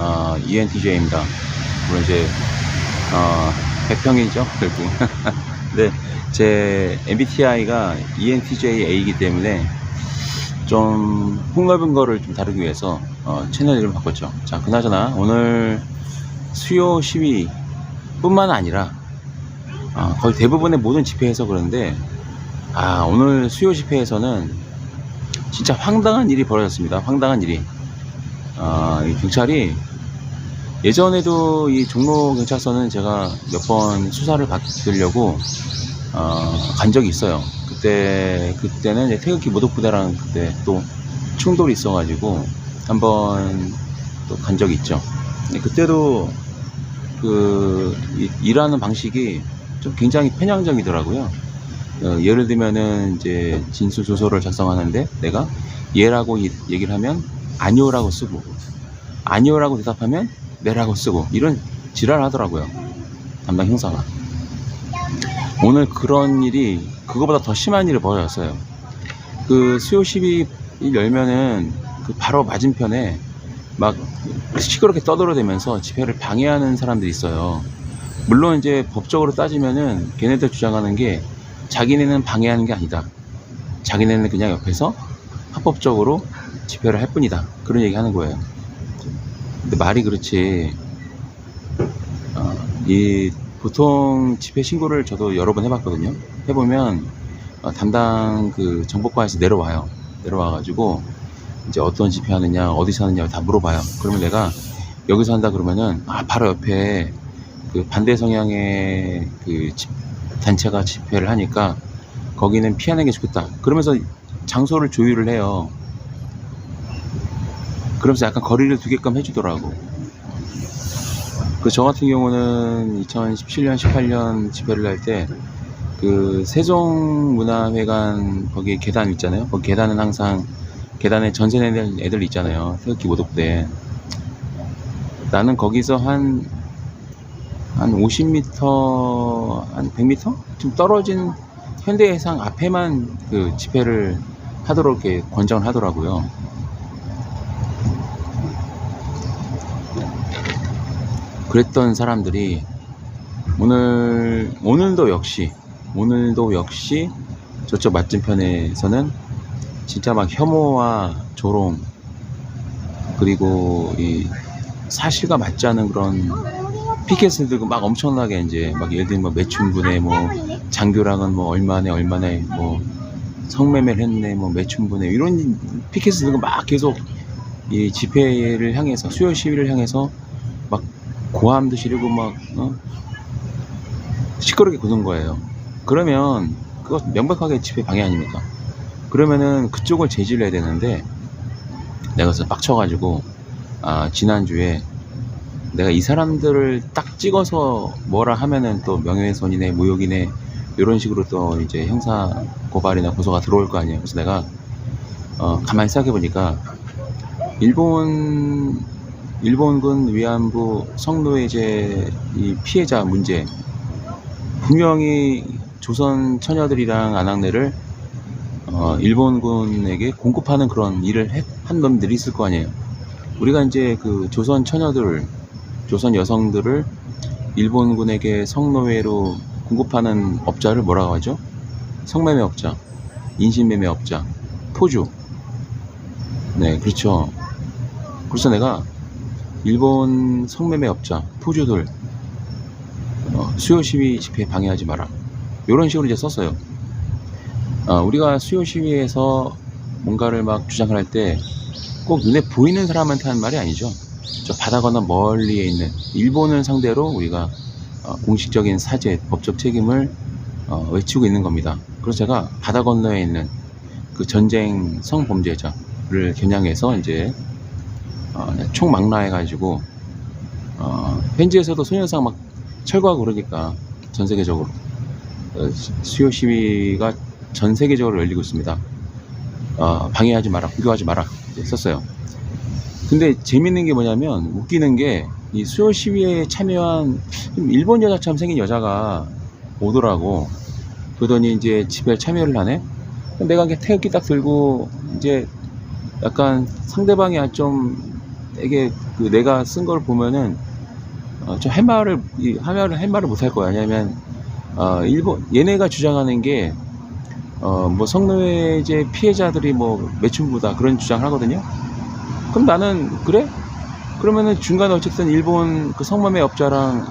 아, ENTJ입니다. 물론 이제, 어, 백평이죠, 결국. 네, 제 MBTI가 ENTJA이기 때문에 좀 폭넓은 거를 좀 다루기 위해서 어, 채널 이름 바꿨죠. 자, 그나저나 오늘 수요 시위 뿐만 아니라 아, 거의 대부분의 모든 집회에서 그런데 아, 오늘 수요 집회에서는 진짜 황당한 일이 벌어졌습니다. 황당한 일이. 아, 이 경찰이 예전에도 이 종로 경찰서는 제가 몇 번 수사를 받으려고 어, 간 적이 있어요. 그때 그때는 태극기 모독부대랑 그때 또 충돌이 있어가지고 한번 또 간 적이 있죠. 그때도 그 이- 일하는 방식이 좀 굉장히 편향적이더라고요. 어, 예를 들면은 이제 진술 조서를 작성하는데 내가 예라고 이- 얘기를 하면 아니오라고 쓰고 아니오라고 대답하면 네라고 쓰고 이런 지랄 하더라고요. 담당 형사가. 오늘 그런 일이 그거보다 더 심한 일이 벌어졌어요. 그 수요 12일 열면은 그 바로 맞은편에 막 시끄럽게 떠들어대면서 집회를 방해하는 사람들이 있어요. 물론 이제 법적으로 따지면은 걔네들 주장하는 게 자기네는 방해하는 게 아니다. 자기네는 그냥 옆에서 합법적으로 집회를 할 뿐이다. 그런 얘기 하는 거예요. 근데 말이 그렇지. 어, 이 보통 집회 신고를 저도 여러 번 해봤거든요. 해보면 어, 담당 그 정보과에서 내려와요. 내려와가지고 이제 어떤 집회 하느냐, 어디서 하느냐 다 물어봐요. 그러면 내가 여기서 한다 그러면은 아 바로 옆에 그 반대 성향의 그 집- 단체가 집회를 하니까 거기는 피하는 게 좋겠다. 그러면서 장소를 조율을 해요. 그러면서 약간 거리를 두게끔 해주더라고. 그 저 같은 경우는 2017년, 18년 집회를 할 때 그 세종문화회관 거기 계단 있잖아요. 거기 계단은 항상 계단에 전세 내는 애들 있잖아요. 태극기 모독대. 나는 거기서 한, 한 50m, 한 100m? 좀 떨어진 현대해상 앞에만 그 집회를 하도록 이렇게 권장을 하더라고요. 그랬던 사람들이 오늘 오늘도 역시 오늘도 역시 저쪽 맞은편에서는 진짜 막 혐오와 조롱 그리고 이 사실과 맞지 않은 그런 피켓을 들고 막 엄청나게 이제 막 예를 들면 뭐 매춘분에 뭐 장교랑은 뭐 얼마네 얼마네 뭐 성매매를 했네 뭐 매춘분에 이런 피켓을 들고 막 계속 이 집회를 향해서 수요 시위를 향해서 막 고함도 지르고 막 어? 시끄럽게 구는 거예요. 그러면 그거 명백하게 집회 방해 아닙니까? 그러면은 그쪽을 제지를 해야 되는데 내가 그래서 빡쳐가지고 아 지난주에 내가 이 사람들을 딱 찍어서 뭐라 하면은 또 명예훼손이네 모욕이네 이런 식으로 또 이제 형사 고발이나 고소가 들어올 거 아니에요. 그래서 내가 어 가만히 생각해 보니까 일본 일본군 위안부 성노예제 이 피해자 문제 분명히 조선 처녀들이랑 아낙네를 어, 일본군에게 공급하는 그런 일을 해- 한 놈들이 있을 거 아니에요. 우리가 이제 그 조선 처녀들, 조선 여성들을 일본군에게 성노예로 공급하는 업자를 뭐라고 하죠? 성매매 업자, 인신매매 업자, 포주. 네, 그렇죠. 그래서 내가 일본 성매매 업자, 포주들 어, 수요 시위 집회 방해하지 마라. 이런 식으로 이제 썼어요. 어, 우리가 수요 시위에서 뭔가를 막 주장을 할 때 꼭 눈에 보이는 사람한테 하는 말이 아니죠. 저 바다 건너 멀리에 있는 일본을 상대로 우리가 어, 공식적인 사죄, 법적 책임을 어, 외치고 있는 겁니다. 그래서 제가 바다 건너에 있는 그 전쟁 성범죄자를 겨냥해서 이제 어, 총망라해가지고 어, 현지에서도 소녀상 막 철거하고 그러니까 전 세계적으로 어, 수요 시위가 전 세계적으로 열리고 있습니다. 어, 방해하지 마라, 공격하지 마라 썼어요. 근데 재밌는 게 뭐냐면 웃기는 게 이 수요 시위에 참여한 좀 일본 여자처럼 생긴 여자가 오더라고. 그러더니 이제 집에 참여를 하네. 내가 그냥 태극기 딱 들고 이제 약간 상대방이 좀 되게 그 내가 쓴 걸 보면은 어, 좀 해말을 이 해말을 해말을 못할 거야. 왜냐면 어, 일본 얘네가 주장하는 게 어, 뭐 성노예제 피해자들이 뭐 매춘부다 그런 주장을 하거든요. 그럼 나는 그래? 그러면은 중간에 어쨌든 일본 그 성매매 업자랑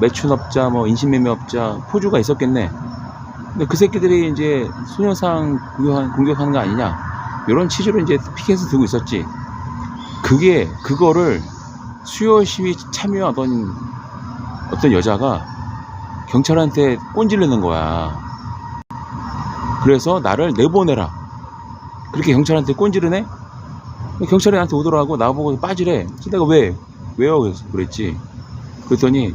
매춘업자, 뭐 인신매매업자 포주가 있었겠네. 근데 그 새끼들이 이제 소녀상 공격하는 거 아니냐? 이런 취지로 이제 피켓을 들고 있었지. 그게 그거를 수요 시위 참여하던 어떤 여자가 경찰한테 꼰질르는 거야. 그래서 나를 내보내라. 그렇게 경찰한테 꼰지르네? 경찰이 나한테 오더라고 나보고 빠지래. 내가 왜? 왜요? 그래서 그랬지. 그랬더니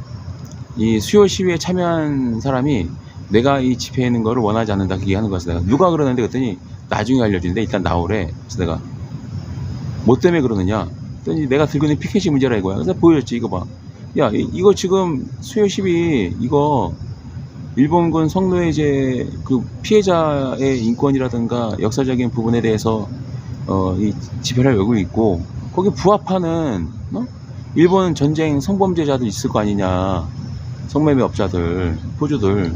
이 수요 시위에 참여한 사람이 내가 이 집회에 있는 거를 원하지 않는다 그게 하는 거였어. 내가 누가 그러는데 그랬더니 나중에 알려주는데 일단 나오래. 그래서 내가 뭐 때문에 그러느냐? 그랬더니 내가 들고 있는 피켓이 문제라 이거야. 그래서 보여줬지 이거 봐. 야 이- 이거 지금 수요 시위 이거 일본군 성노예 제 그 피해자의 인권이라든가 역사적인 부분에 대해서 어, 이 집회를 열고 있고 거기 부합하는 어? 일본 전쟁 성범죄자들 있을 거 아니냐 성매매 업자들 포주들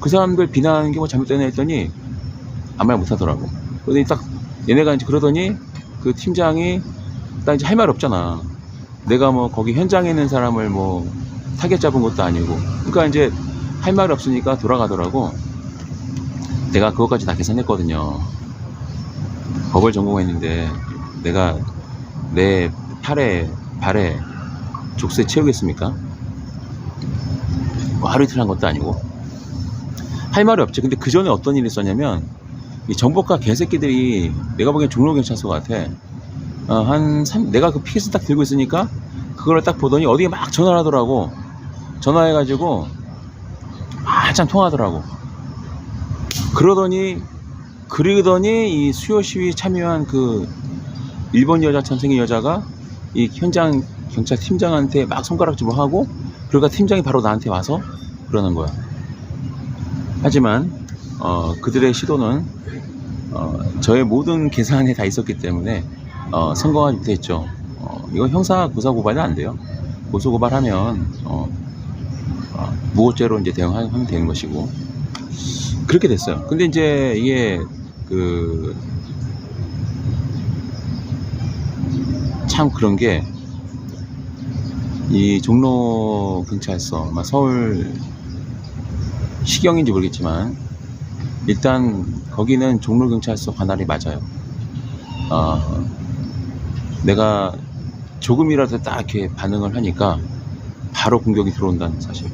그 사람들 비난하는 게 뭐 잘못되나 했더니 아무 말 못하더라고 그러더니 딱 얘네가 이제 그러더니 그 팀장이 딱 이제 할 말 없잖아. 내가 뭐 거기 현장에 있는 사람을 뭐 타겟 잡은 것도 아니고. 그러니까 이제 할 말 없으니까 돌아가더라고. 내가 그것까지 다 계산했거든요. 법을 전공했는데 내가 내 팔에 발에 족쇄 채우겠습니까? 뭐 하루 이틀 한 것도 아니고. 할 말이 없지. 근데 그 전에 어떤 일이 있었냐면 이 정보과 개새끼들이 내가 보기엔 종로경찰서 같아. 어, 한 삼- 내가 그 피켓을 딱 들고 있으니까 그걸 딱 보더니 어디에 막 전화를 하더라고. 전화해가지고 한참 통화하더라고. 그러더니 그러더니 이 수요 시위 참여한 그 일본 여자 참생인 여자가 이 현장 경찰 팀장한테 막 손가락질을 하고 그러니까 팀장이 바로 나한테 와서 그러는 거야. 하지만 어, 그들의 시도는 어, 저의 모든 계산에 다 있었기 때문에 어, 성공하지 못했죠. 어, 이거 형사 고사 고발은 안 돼요. 고소 고발하면 어, 어, 무고죄로 이제 대응하면 되는 것이고 그렇게 됐어요. 근데 이제 이게 그 참 그런 게 이 종로 경찰서, 아마 서울 시경인지 모르겠지만 일단 거기는 종로 경찰서 관할이 맞아요. 어, 내가 조금이라도 딱 이렇게 반응을 하니까 바로 공격이 들어온다는 사실.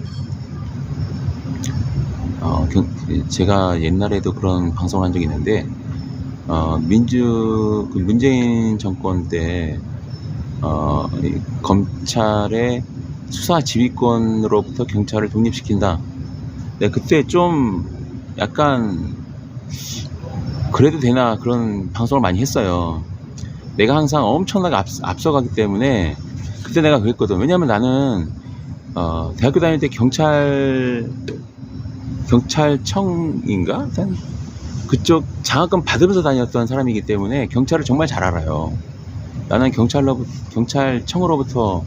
어, 경- 제가 옛날에도 그런 방송을 한 적이 있는데, 어, 민주, 그 문재인 정권 때, 어, 이 검찰의 수사 지휘권으로부터 경찰을 독립시킨다. 네, 그때 좀 약간, 그래도 되나 그런 방송을 많이 했어요. 내가 항상 엄청나게 앞, 앞서가기 때문에, 그때 내가 그랬거든. 왜냐면 나는, 어, 대학교 다닐 때 경찰, 경찰청인가? 그쪽 장학금 받으면서 다녔던 사람이기 때문에 경찰을 정말 잘 알아요. 나는 경찰로 경찰청으로부터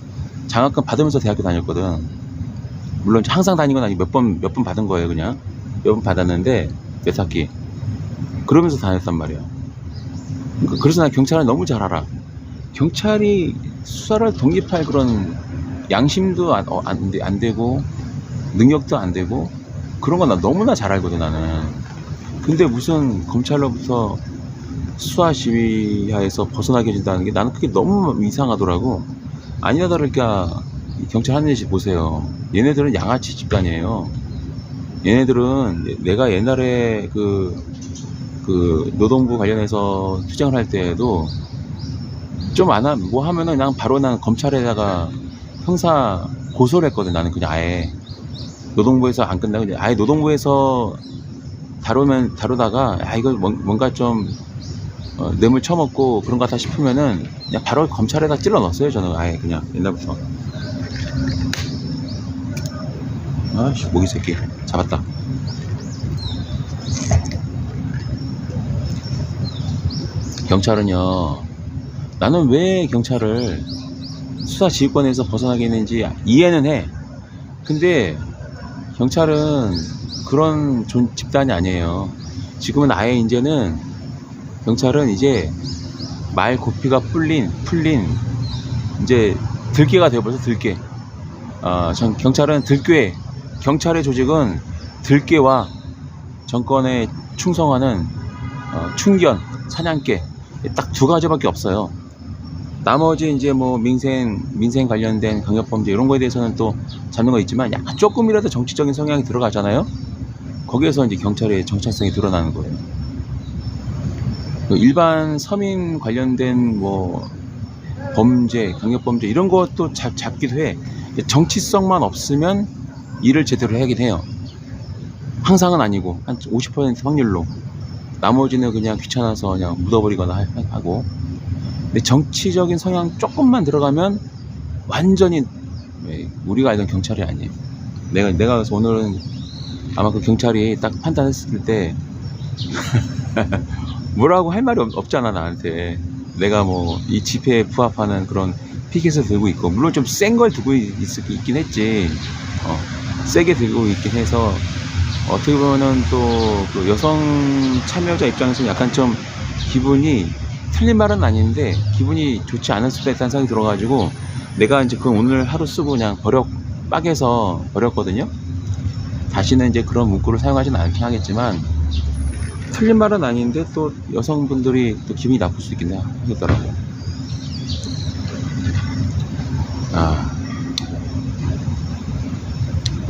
장학금 받으면서 대학교 다녔거든. 물론 항상 다닌 건 아니고 몇 번 몇 번 받은 거예요, 그냥 몇번 받았는데 몇 학기. 그러면서 다녔단 말이야. 그러니까 그래서 난 경찰을 너무 잘 알아. 경찰이 수사를 독립할 그런 양심도 안, 어, 안, 돼- 안 되고 능력도 안 되고 그런 건나 너무나 잘 알거든 나는. 근데 무슨 검찰로부터 수사 지휘하에서 벗어나게 해준다는 게 나는 그게 너무 이상하더라고. 아니나 다를까 이 경찰 하는 짓 보세요. 얘네들은 양아치 집단이에요. 얘네들은 내가 옛날에 그, 그 노동부 관련해서 투쟁을 할 때에도 좀 안 하, 뭐 하면은 그냥 바로 난 검찰에다가 형사 고소를 했거든. 나는 그냥 아예. 노동부에서 안 끝나고 아예 노동부에서 다루면 다루다가 아 이거 뭔- 뭔가 좀 어, 뇌물 처먹고 그런 것 같다 싶으면은 그냥 바로 검찰에다 찔러 넣었어요 저는 아예 그냥 옛날부터 아씨 모기 새끼 잡았다 경찰은요 나는 왜 경찰을 수사 지휘권에서 벗어나겠는지 이해는 해. 근데 경찰은 그런 존- 집단이 아니에요. 지금은 아예 이제는 경찰은 이제 말 고피가 풀린 풀린 이제 들깨가 되어버려서 들깨. 아, 전 경찰은 들깨. 경찰의 조직은 들깨와 정권에 충성하는 어, 충견, 사냥개 딱 두 가지밖에 없어요. 나머지 이제 뭐 민생 민생 관련된 강력 범죄 이런 거에 대해서는 또 잡는 거 있지만 약간 조금이라도 정치적인 성향이 들어가잖아요. 거기에서 이제 경찰의 정체성이 드러나는 거예요. 그 일반 서민 관련된 뭐 범죄, 강력 범죄 이런 것도 잡, 잡기도 해. 정치성만 없으면 일을 제대로 하긴 해요. 항상은 아니고 한 50% 확률로 나머지는 그냥 귀찮아서 그냥 묻어버리거나 하- 하고 근데 정치적인 성향 조금만 들어가면 완전히 예, 우리가 알던 경찰이 아니에요. 내가 내가 그래서 오늘은 아마 그 경찰이 딱 판단했을 때 뭐라고 할 말이 없, 없잖아 나한테. 내가 뭐 이 집회에 부합하는 그런 피켓을 들고 있고 물론 좀 센 걸 들고 있, 있긴 했지. 어, 세게 들고 있긴 해서 어떻게 보면은 또 그 여성 참여자 입장에서는 약간 좀 기분이 틀린 말은 아닌데 기분이 좋지 않을 수도 있다는 생각이 들어가지고 내가 이제 그걸 오늘 하루 쓰고 그냥 버려 빠개서 버렸거든요. 다시는 이제 그런 문구를 사용하지는 않긴 하겠지만 틀린 말은 아닌데 또 여성분들이 또 기분이 나쁠 수 있긴 하겠더라고. 아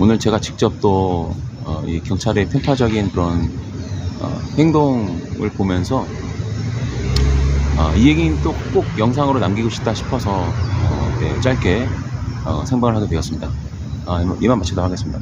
오늘 제가 직접 또 어, 이 경찰의 편파적인 그런 어, 행동을 보면서 어, 이 얘기는 또 꼭 영상으로 남기고 싶다 싶어서 어, 네, 짧게 어, 생방을 하게 되었습니다. 아, 이만 마치도록 하겠습니다.